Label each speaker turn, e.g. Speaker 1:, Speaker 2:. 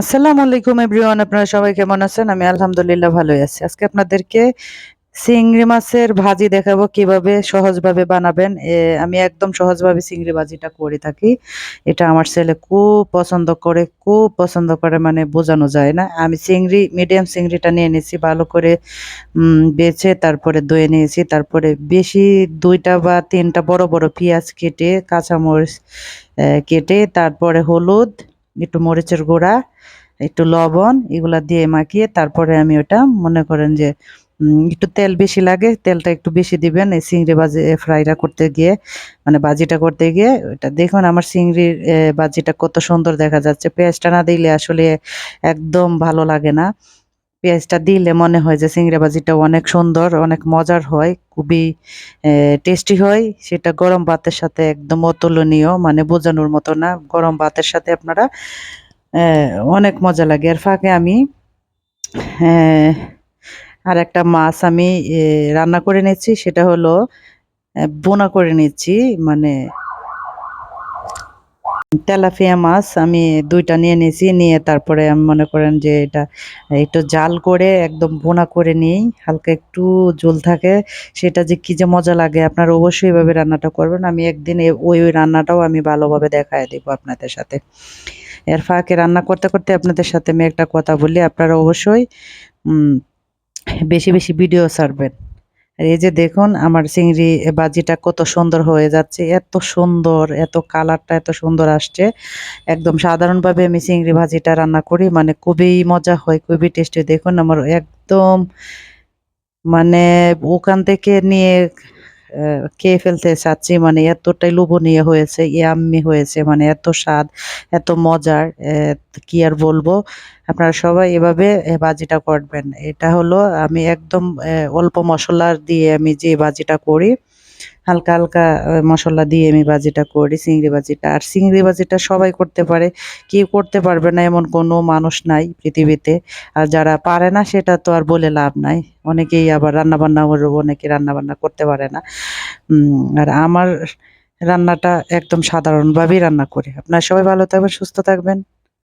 Speaker 1: আসসালামু আলাইকুম এভরিওয়ান, আপনারা সবাই কেমন আছেন? আমি আলহামদুলিল্লাহ ভালোই আছি। আজকে আপনাদেরকে চিংড়ি মাছের ভাজি দেখাবো কীভাবে সহজভাবে বানাবেন। আমি একদম সহজভাবে চিংড়ি ভাজিটা করে থাকি। এটা আমার ছেলে খুব পছন্দ করে, খুব পছন্দ করে মানে বোঝানো যায় না। আমি চিংড়ি মিডিয়াম চিংড়িটা নিয়ে নিয়েছি, ভালো করে বেছে তারপরে ধুয়ে নিয়েছি। তারপরে বেশি দুইটা বা তিনটা বড় বড় পেঁয়াজ কেটে, কাঁচামরিচ কেটে তারপরে হলুদ একটু মরিচের গুঁড়া, একটু লবণ এগুলা দিয়ে মাখিয়ে তারপরে আমি ওটা মনে করেন যে একটু তেল বেশি লাগে, তেলটা একটু বেশি দিবেন, এই চিংড়ি বাজি ফ্রাইটা করতে গিয়ে মানে বাজিটা করতে গিয়ে, ওটা দেখুন আমার চিংড়ির বাজিটা কত সুন্দর দেখা যাচ্ছে পেঁয়াজটা না দিলে আসলে একদম ভালো লাগে না। পেঁয়াজটা দিলে মনে হয় যে চিংড়ি বাজিটা অনেক সুন্দর, অনেক মজার হয়, খুবই টেস্টি হয়। সেটা গরম ভাতের সাথে একদম অতুলনীয় মানে বোঝানোর মতো না। গরম ভাতের সাথে আপনারা অনেক মজা লাগে। এর ফাঁকে আমি আর একটা মাছ আমি রান্না করে নিচ্ছি। সেটা হলো বোনা করে নিচ্ছি। মানে তেলাপিয়া মাছ আমি দুইটা নিয়ে নিয়েছি, নিয়ে তারপরে আমি মনে করেন যে এটা একটু জাল করে একদম বোনা করে নিই, হালকা একটু ঝোল থাকে, সেটা যে কি যে মজা লাগে, আপনারা অবশ্যই এভাবে রান্নাটা করবেন, আমি একদিন ওই ওই রান্নাটাও আমি ভালোভাবে দেখায় দেবো আপনাদের সাথে। এর ফাঁকে রান্না করতে করতে আপনাদের সাথে আমি একটা কথা বলি, আপনারা অবশ্যই বেশি বেশি ভিডিও ছাড়বেন। আর এই যে দেখুন, আমার চিংড়ি বাজিটা কত সুন্দর হয়ে যাচ্ছে, এত সুন্দর, এত কালারটা এত সুন্দর আসছে। একদম সাধারণভাবে আমি চিংড়ি ভাজিটা রান্না করি মানে খুবই মজা হয়, খুবই টেস্টি দেখুন, আমার একদম মানে ওখান থেকে নিয়ে খেয়ে ফেলতে চাচ্ছি মানে এতটাই লোভনীয় হয়েছে ইয়াম্মি হয়েছে মানে এত স্বাদ, এত মজার কি আর বলব? আপনারা সবাই এভাবে বাজিটা করবেন। এটা হলো আমি একদম অল্প মশলা দিয়ে আমি যে বাজিটা করি হালকা হালকা মশলা দিয়ে আমি ভাজিটা করি, চিংড়ি ভাজিটা। আর চিংড়ি ভাজিটা সবাই করতে পারে, কেউ করতে পারবে না, এমন কোনো মানুষ নাই পৃথিবীতে। আর যারা পারে না, সেটা তো আর বলে লাভ নাই। অনেকেই আবার রান্না বান্না অনেকে রান্না বান্না করতে পারে না। আর আমার রান্নাটা একদম সাধারণভাবেই রান্না করি। আপনারা সবাই ভালো থাকবেন, সুস্থ থাকবেন।